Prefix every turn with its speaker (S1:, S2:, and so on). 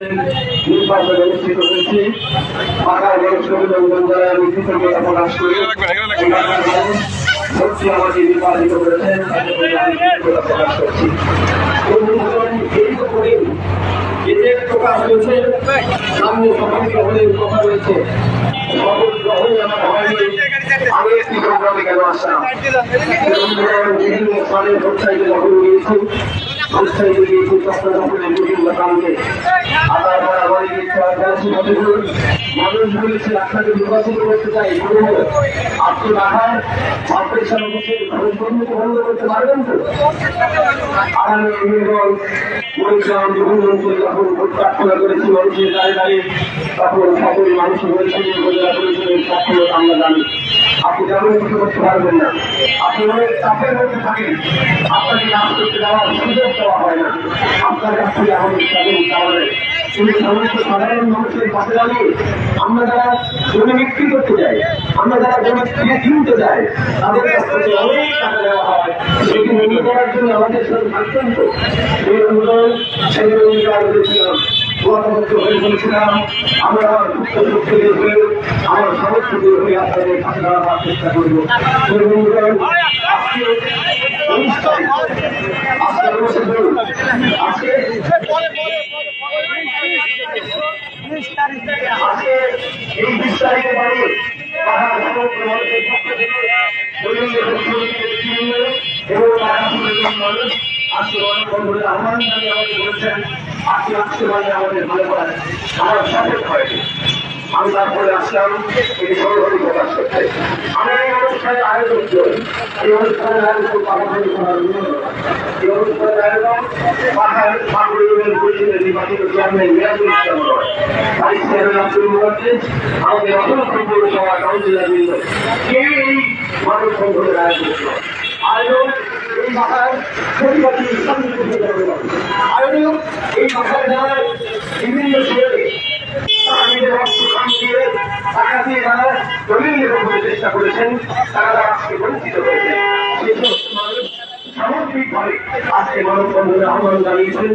S1: নির্বাচন অনুষ্ঠিত হয়েছে প্রকাশ হয়েছে সামনে গ্রহণের কথা রয়েছে আমি একটি প্রোগ্রামে কেন আসলাম বিভিন্ন স্থানে প্রত্যাশিত যখন প্রত্যাশিত গিয়েছি বিভিন্ন বাড়াবাড়ি নির্বাচিত করতে চাই আপনি আপনার সামনে ঘরের বন্ধ করতে পারবেন তো বলছিলাম বিভিন্ন অঞ্চলে যখন মানুষের দাঁড়িয়ে দাঁড়িয়ে তখন সকল মানুষ আমরা জানি আপনি কিছু করতে পারবেন না আপনি অনেক চাপের মধ্যে থাকেন আপনাকে কাজ করতে দেওয়ার দেওয়া হয় না। আপনার কাছ থেকে আমাদের স্বাধীন সাধারণ মানুষের পাশে দাঁড়িয়ে আমরা যারা জমি বিক্রি যাই, আমরা যারা জমি কিনে যাই, তাদের কাছ দেওয়া হয়। সেটি মনে করার আমাদের সাথে তো। এই অনুদান সেই অঙ্গীকার করেছিলাম আমরা আমার সমস্ত হয়ে আপনাদের চেষ্টা করব। অনুদান আজকে আজকে এই সমগ্র মানুষের এবং মানুষ অনেক আজকে আমাদের আমার হয়নি আমি তারপরে আসলাম এই সরকারি প্রকাশ করতে। আমি এই অনুষ্ঠানের আয়োজন করি এই অনুষ্ঠানের করার জন্য এই অনুষ্ঠানের আয়োজন পাঠার পাকুড়ের পরিষদের নির্বাচিত chairman Mirajul Islam vice chairman Abdul Muraddin আমাদের অসংখ্য পৌরসভা কাউন্সিলর বৃন্দ কে এই মানব সংঘের ছিল মাথায় যারা বিভিন্ন ছেলে তারা নিজের অর্থ খান দিয়ে টাকা দিয়ে যারা দলিল লেখন করে চেষ্টা করেছেন তারা আজকে সমস্ত মানুষ সামগ্রিকভাবে আজকে মানব আহ্বান জানিয়েছেন।